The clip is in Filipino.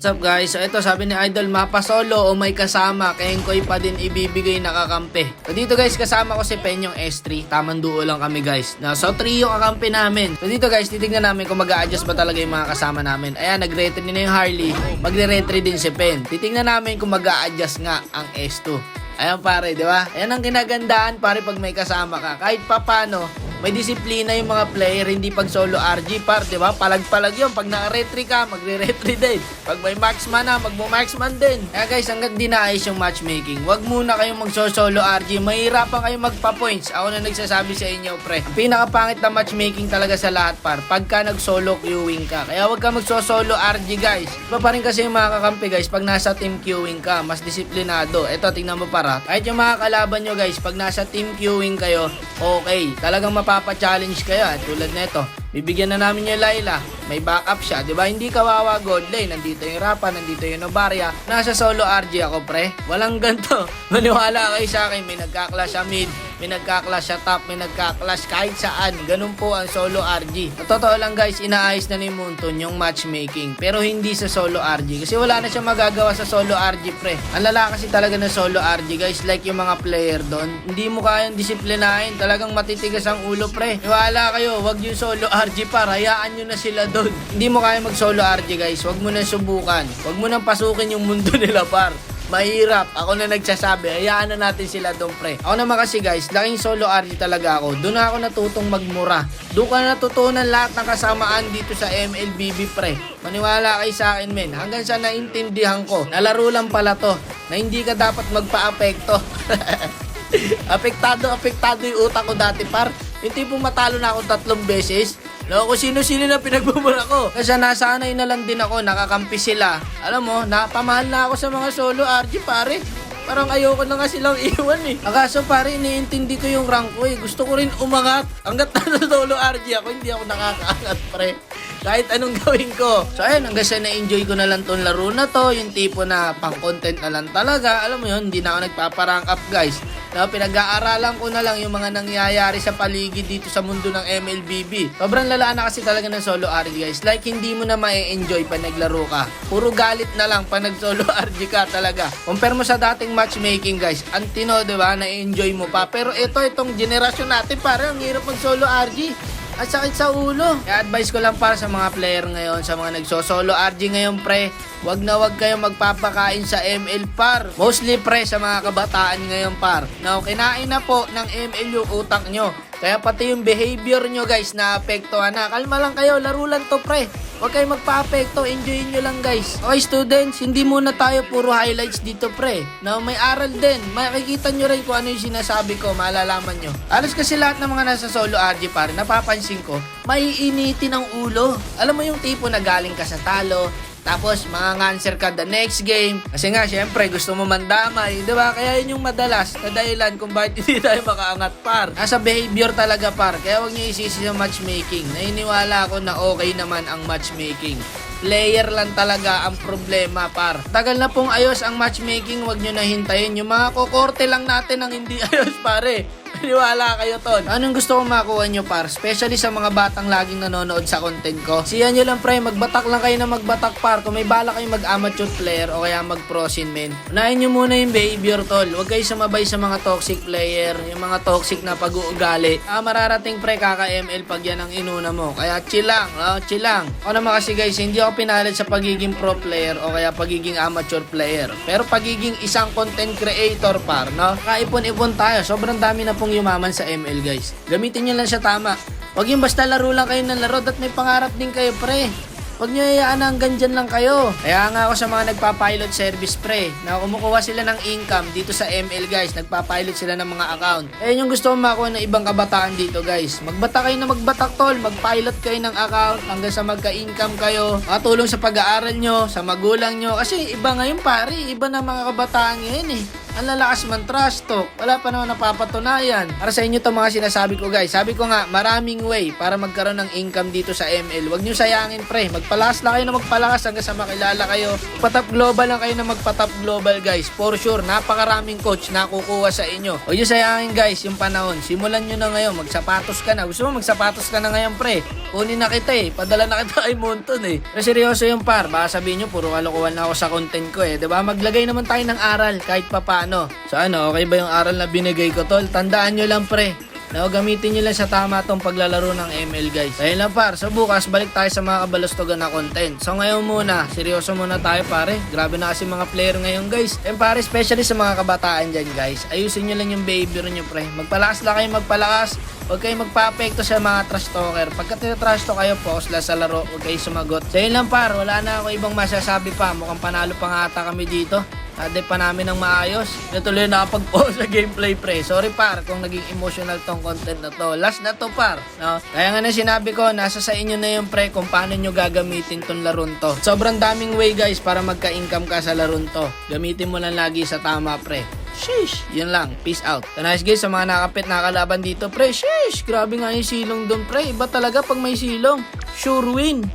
What's up guys? So ito sabi ni Idol mapa solo o may kasama kaya ko'y pa din ibibigay na kakampi. So dito guys kasama ko si Penyong S3. Tamang duo lang kami guys. Na so trio kakampi namin. So dito guys titignan namin kung mag adjust ba talaga yung mga kasama namin. Ayan nag-retry na yung Harley. Magre-retry din si Pen. Titignan namin kung mag adjust nga ang S2. Ayan pare, di ba? Ayan ang kinagandaan pare pag may kasama ka. Kahit papano, may disiplina yung mga player, hindi pag solo RG par, di ba? Palag-palag yun. Pag naka-retry ka, magre-retry din. Pag may marksman na, magmo-marksman din. Kaya guys, hanggang di naayos yung matchmaking, wag muna kayong magso-solo RG. Mahirapan kayong magpa-points. Ako na nagsasabi sa inyo, pre. Ang pinakapangit na matchmaking talaga sa lahat, par. Pagka nag-solo queuing ka. Kaya wag ka magso-solo RG, guys. Iba pa rin kasi yung mga kakampi, guys, pag nasa team queuing ka, mas disiplinado. Ito, tingnan mo para. Kahit yung mga kalaban nyo, guys, pag nasa team queuing kayo, okay. Talagang mapapa-challenge kayo. At tulad nito, bibigyan na namin yung Laila. May backup siya, di ba? Hindi kawawa gold lane. Nandito yung Rapa, nandito yung Novaria. Nasa solo RG ako, pre. Walang ganto. Maniwala kayo sa akin. May nagka-clash sa mid, may nagka-clash sa top, may nagka-clash kahit saan. Ganun po ang solo RG. Sa totoo lang guys, inaayos na ni Munton yung matchmaking. Pero hindi sa solo RG. Kasi wala na siya magagawa sa solo RG, pre. Ang lala kasi talaga ng solo RG, guys. Like yung mga player doon. Hindi mo kayang disiplinahin. Talagang matitigas ang ulo, pre. Iwala kayo, wag yung solo RG par. Hayaan nyo na sila doon. Hindi mo kaya mag solo RG, guys. Wag mo na subukan. Wag mo nang pasukin yung mundo nila, par. Mahirap. Ako na nagsasabi. Hayaan na natin sila doon, pre. Ako naman kasi, guys, laking solo RG talaga ako. Doon ako natutong magmura. Doon ka natutunan lahat ng kasamaan dito sa MLBB, pre. Maniwala kay sa akin, men. Hanggang sa naintindihan ko, nalaro lang pala to, na hindi ka dapat magpa-apekto. apektado, apektado yung utak ko dati, par. Yung tipong matalo na ako tatlong beses, No, kung sino-sino na pinagmumura ko. Kasi nasanay na lang din ako, nakakampi sila. Alam mo, napamahal na ako sa mga solo RG, pare. Parang ayoko na nga silang iwan eh. Akaso pare, iniintindi ko yung rank ko eh. Gusto ko rin umangat. Hanggat na solo RG ako, hindi ako nakakaangat, pre. Kahit anong gawin ko. So ayun, hanggang sa na-enjoy ko na lang tong laro na to. Yung tipo na pang-content na lang talaga. Alam mo yun, hindi na ako nagpaparank up guys. Na pinag-aaralan ko na lang yung mga nangyayari sa paligid dito sa mundo ng MLBB. Sobrang lalaan na kasi talaga ng solo RG guys. Like hindi mo na ma-enjoy pa naglaro ka. Puro galit na lang pa nag-solo RG ka talaga. Compare mo sa dating matchmaking guys. Antino, di ba? Na-enjoy mo pa. Pero ito, itong generasyon natin, parang ang hirap mag-solo RG. At sakit sa ulo. Kaya advice ko lang para sa mga player ngayon, sa mga nagso-solo RG ngayon pre, wag na wag kayong magpapakain sa ML par. Mostly pre sa mga kabataan ngayon par. Now, kinain na po ng ML yung utak nyo. Kaya pati yung behavior nyo guys na apektuhan na. Kalma lang kayo, laro lang to pre. Huwag kayong magpa-apekto, enjoyin nyo lang guys. Okay students, hindi muna tayo puro highlights dito pre. Now may aral din, makikita nyo rin kung ano yung sinasabi ko, malalaman nyo. Alos kasi lahat ng mga nasa solo RG pare, napapansin ko, maiinitin ang ulo. Alam mo yung tipo na galing ka sa talo, tapos, mga answer ka the next game. Kasi nga, syempre, gusto mo mandamay. Di ba? Kaya yun yung madalas na dahilan kung bakit hindi tayo makaangat par. Nasa behavior talaga par. Kaya huwag niyo isisi sa matchmaking. Nainiwala ako na okay naman ang matchmaking. Player lang talaga ang problema par. Tagal na pong ayos ang matchmaking, wag nyo na hintayin. Yung mga kokorte lang natin ang hindi ayos pare. Paniwala kayo ton. Anong gusto kong makuha nyo par? Especially sa mga batang laging nanonood sa content ko. Siyan nyo lang pre, magbatak lang kayo na magbatak par. Kung may bala kayo mag-amateur player o kaya mag-prosin men. Unahin nyo muna yung behavior tol. Huwag kayo sumabay sa mga toxic player, yung mga toxic na pag-uugali. Ah, mararating pre kaka-ML pag yan ang inuna mo. Kaya chill lang, oh, chill lang. Ako naman kasi guys, hindi ako pinalit sa pagiging pro player o kaya pagiging amateur player. Pero pagiging isang content creator par, no? Kaipon-ipon tayo. Sobrang dami na pong yumaman sa ML guys. Gamitin nyo lang siya tama. Huwag yung basta laro lang kayo ng laro at may pangarap din kayo pre. Huwag nyo hayaan na hanggang dyan lang kayo. Kaya nga ako sa mga nagpa-pilot service pre, na kumukuha sila ng income dito sa ML guys, nagpa-pilot sila ng mga account. Eh yung gusto kong makuha ng ibang kabataan dito guys. Magbata kayo na magbatak tol, mag-pilot kayo ng account hanggang sa magka-income kayo. Makatulong sa pag-aaral nyo, sa magulang nyo. Kasi iba ngayon pare, iba na mga kabataan ngayon eh. Ang lalakas man trash talk. Wala pa naman napapatunayan. Para sa inyo to mga sinasabi ko guys. Sabi ko nga, maraming way para magkaroon ng income dito sa ML. Huwag nyo sayangin pre. Magpalakas lang kayo na magpalakas hanggang sa makilala kayo. Patap global lang kayo na magpatap global guys. For sure, napakaraming coach na kukuha sa inyo. Huwag nyo sayangin guys yung panahon. Simulan nyo na ngayon. Magsapatos ka na. Gusto mo magsapatos ka na ngayon pre. Kunin na kita eh. Padala na kita kay Monton eh. Pero seryoso yung par. Baka sabihin nyo, puro kalokohan na ako sa content ko eh. ba Maglagay naman tayo ng aral kahit papano. So ano, okay ba yung aral na binigay ko tol? Tandaan nyo lang pre. No, gamitin nyo lang sa tama tong paglalaro ng ML guys. Ayun lang par. So bukas balik tayo sa mga kabalastogan na content. So ngayon muna, seryoso muna tayo pare. Grabe na kasi mga player ngayon guys. And pare, especially sa mga kabataan dyan guys. Ayusin nyo lang yung behavior nyo pre. Magpalakas lang kayo magpalakas. Huwag kayo magpa-apekto sa mga trash talker. Pagka tinatrash talk kayo, focus lang sa laro. Huwag kayo sumagot. So lang par, wala na ako ibang masasabi pa. Mukhang panalo pa nga ata kami dito. Ade pa namin ng maayos. Natuloy na nakapag-pause sa gameplay pre. Sorry par kung naging emotional tong content na to. Last na to par. No? Kaya nga na sinabi ko, nasa sa inyo na yung pre kung paano nyo gagamitin tong laron to. Sobrang daming way guys para magka-income ka sa laron to. Gamitin mo lang lagi sa tama pre. Sheesh! Yun lang. Peace out. So nice guys, sa mga nakapit na kalaban dito, pre. Sheesh! Grabe nga yung silong doon, pre. Iba talaga pag may silong. Sure win.